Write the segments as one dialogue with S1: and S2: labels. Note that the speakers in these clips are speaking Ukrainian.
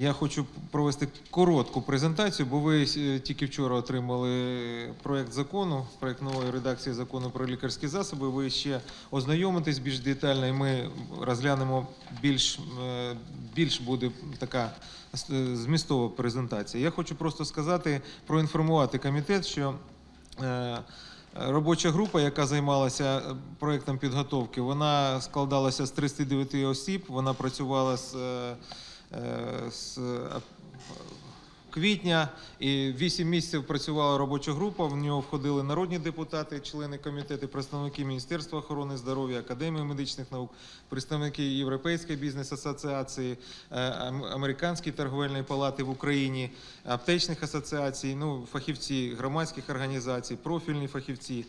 S1: Я хочу провести коротку презентацію, бо ви е, тільки вчора отримали проект закону, проект нової редакції закону про лікарські засоби. Ви ще ознайомитесь більш детально, і ми розглянемо більш, е, більш буде така е, змістова презентація. Я хочу просто сказати, проінформувати комітет, що Робоча група, яка займалася проектом підготовки, вона складалася з 39 осіб. Вона працювала з, з е, квітня і 8 місяців працювала робоча група. В нього входили народні депутати, члени комітету, представники Міністерства охорони здоров'я, Академії медичних наук, представники Європейської бізнес-асоціації, е, Американської торговельної палати в Україні, аптечних асоціацій, ну, фахівці громадських організацій, профільні фахівці.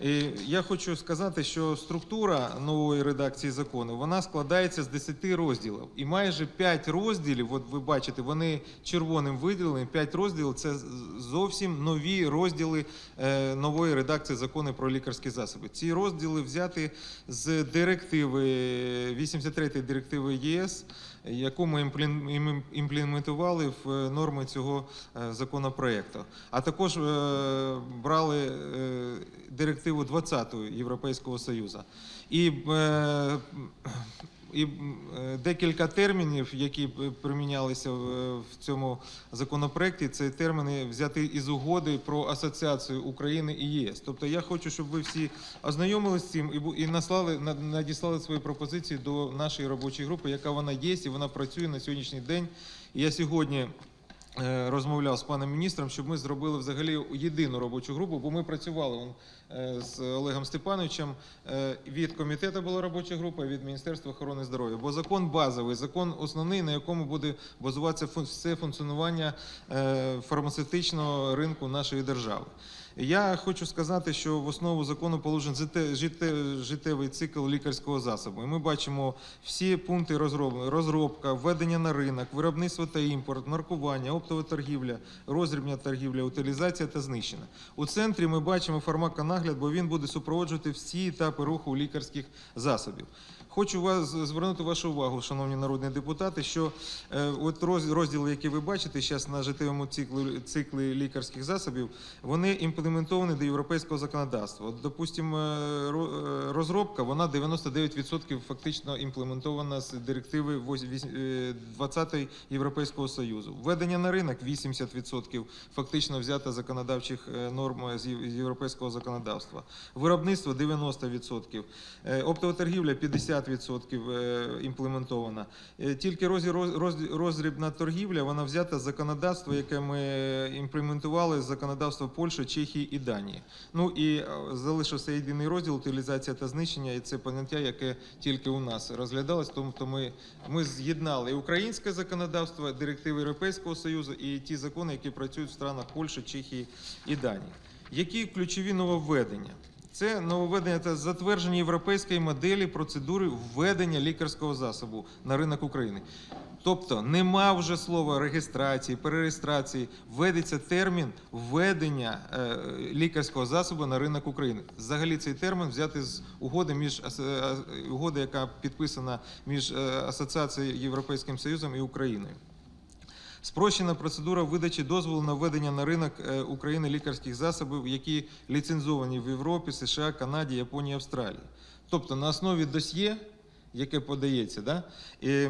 S1: І я хочу сказати, що структура нової редакції закону вона складається з 10 розділів. І майже 5 розділів, от ви бачите, вони червоним виділені. 5 розділів це зовсім нові розділи е, нової редакції закону про лікарські засоби. Ці розділи взяті з директиви 83 директиви ЄС, яку ми імплементували в е, норми цього е, законопроекту. А також брали е, директиву 20 Європейського Союзу. І, е, і е, декілька термінів, які примінялися в цьому законопроекті, це терміни взяти із угоди про асоціацію України і ЄС. Тобто я хочу, щоб ви всі ознайомилися з цим і наслали надіслали свої пропозиції до нашої робочої групи, яка вона є, і вона працює на сьогоднішній день. Я сьогодні розмовляв з паном міністром, щоб ми зробили взагалі єдину робочу групу, бо ми працювали е, з Олегом Степановичем. Е, Від комітету була робоча група, від Міністерства охорони здоров'я. Бо закон базовий, закон основний, на якому буде базуватися все функціонування е, фармацевтичного ринку нашої держави. Я хочу сказати, що в основу закону положен життєвий цикл лікарського засобу. І ми бачимо всі пункти розробка, введення на ринок, виробництво та імпорт, маркування, оптова торгівля, роздрібна торгівля, утилізація та знищення. У центрі ми бачимо фармаконагляд, бо він буде супроводжувати всі етапи руху лікарських засобів. Хочу вас звернути вашу увагу, шановні народні депутати, що е, от розділи, які ви бачите зараз на життєвому циклі, циклі лікарських засобів, вони імплементовані до європейського законодавства. От, допустимо, е, е, розробка, вона 99% фактично імплементована з директиви вось- вісь- е, 20 Європейського Союзу. Введення на ринок 80% фактично взято законодавчих норм з європейського законодавства. Виробництво 90%, е, оптова торгівля 50% е, імплементована. Е, Тільки розі- роз- роз- торгівля, вона взята з законодавства, яке ми імплементували з законодавства Польщі, Чехії і Данії. Ну і е, залишився єдиний розділ утилізація та знищення, і це поняття, яке тільки у нас розглядалось, тому то ми, ми з'єднали українське законодавство, директиви Європейського Союзу і ті закони, які працюють в странах Польщі, Чехії і Данії. Які ключові нововведення? Це нововведення та затвердження європейської моделі процедури введення лікарського засобу на ринок України. Тобто нема вже слова реєстрації, перереєстрації, введеться термін введення е, лікарського засобу на ринок України. Взагалі цей термін взяти з угоди між е, угоди, яка підписана між е, Асоціацією Європейським Союзом і Україною. Спрощена процедура видачі дозволу на введення на ринок е, України лікарських засобів, які ліцензовані в Європі, США, Канаді, Японії, Австралії. Тобто на основі досьє, яке да, і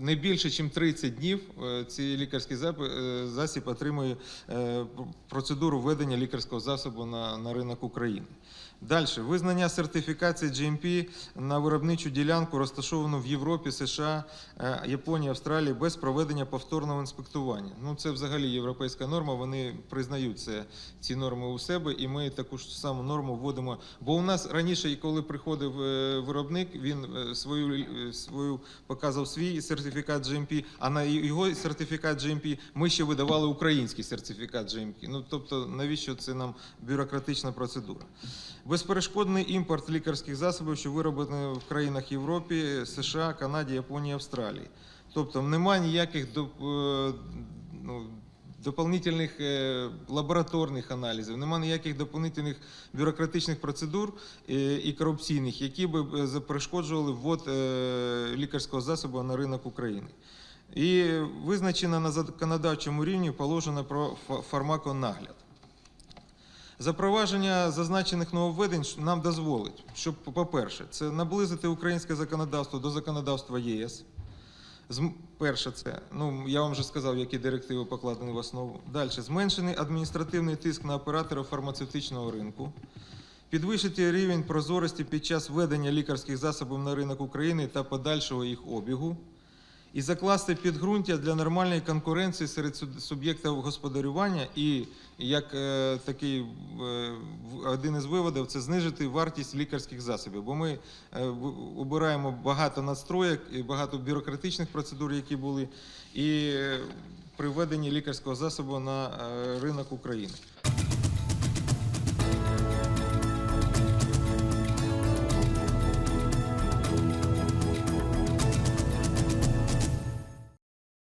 S1: не більше, ніж 30 днів е, цей лікарський е, засіб отримує е, процедуру введення лікарського засобу на, на ринок України. Далі визнання сертифікації GMP на виробничу ділянку, розташовану в Європі, США, Японії, Австралії, без проведення повторного інспектування. Ну це взагалі європейська норма. Вони признають це, ці норми у себе, і ми таку ж саму норму вводимо. Бо у нас раніше, коли приходив виробник, він свою е, свою показав свій сертифікат GMP, а на його сертифікат GMP ми ще видавали український сертифікат GMP. Ну тобто, навіщо це нам бюрократична процедура? Безперешкодний імпорт лікарських засобів, що вироблені в країнах Європі, США, Канаді, Японії, Австралії. Тобто немає ніяких е, ну, дополнительних е, лабораторних аналізів, немає ніяких дополнительних бюрократичних процедур е, і корупційних, які б е, перешкоджували ввод лікарського засобу на ринок України. І визначено на законодавчому рівні положено про фа- фармаконагляд. Запровадження зазначених нововведень нам дозволить, щоб, по-перше, це наблизити українське законодавство до законодавства ЄС. Перше, це ну я вам вже сказав, які директиви покладені в основу. Далі. Зменшений адміністративний тиск на оператора фармацевтичного ринку, підвищити рівень прозорості під час введення лікарських засобів на ринок України та подальшого їх обігу, і закласти підґрунтя для нормальної конкуренції серед суб'єктів господарювання. І як е, такий е, один із виводів це знижити вартість лікарських засобів. Бо ми е, обираємо багато надстроєк і багато бюрократичних процедур, які були, і е, при введенні лікарського засобу на е, ринок України.